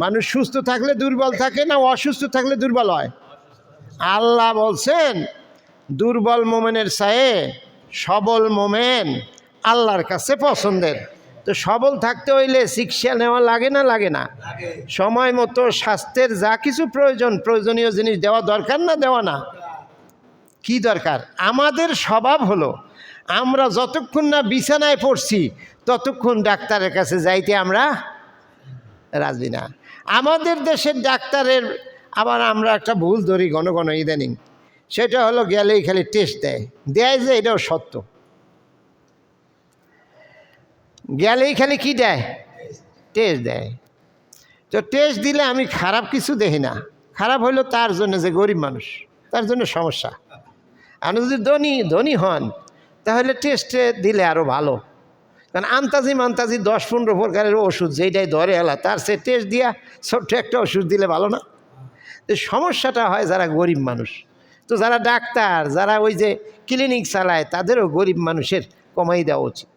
মানুষ সুস্থ থাকলে দুর্বল থাকে না অসুস্থ থাকলে দুর্বল হয়? আল্লাহ বলছেন দুর্বল মোমেনের সায়ে সবল মোমেন আল্লাহর কাছে পছন্দের। তো সবল থাকতে হইলে চিকিৎসা নেওয়া লাগে না লাগে না? সময় মতো স্বাস্থ্যের যা কিছু প্রয়োজন প্রয়োজনীয় জিনিস দেওয়া দরকার না দেওয়া না? কি দরকার? আমাদের স্বভাব হলো আমরা যতক্ষণ না বিছানায় পড়ছি ততক্ষণ ডাক্তারের কাছে যাইতে আমরা রাজি না। আমাদের দেশের ডাক্তারের আবার আমরা একটা ভুল ধরি ঘন ঘন ইদানিং। সেটা হলো গেলেই খালি টেস্ট দেয়। দেয় যে এটাও সত্য। গেলেই খালি কি দেয়? টেস্ট দেয়। তো টেস্ট দিলে আমি খারাপ কিছু দেখি না। খারাপ হইল তার জন্য যে গরিব মানুষ, তার জন্য সমস্যা। আপনি যদি ধনী ধনী হন, তাহলে টেস্টে দিলে আরও ভালো। কারণ আন্তাজি মান্তাজি দশ পনেরো প্রকারের ওষুধ যেইটাই ধরে এলা তার সে টেস্ট দিয়া ছোট্ট একটা ওষুধ দিলে ভালো না? তো সমস্যাটা হয় যারা গরিব মানুষ। তো যারা ডাক্তার, যারা ওই যে ক্লিনিক চালায়, তাদেরও গরিব মানুষের কমাই দেওয়া উচিত।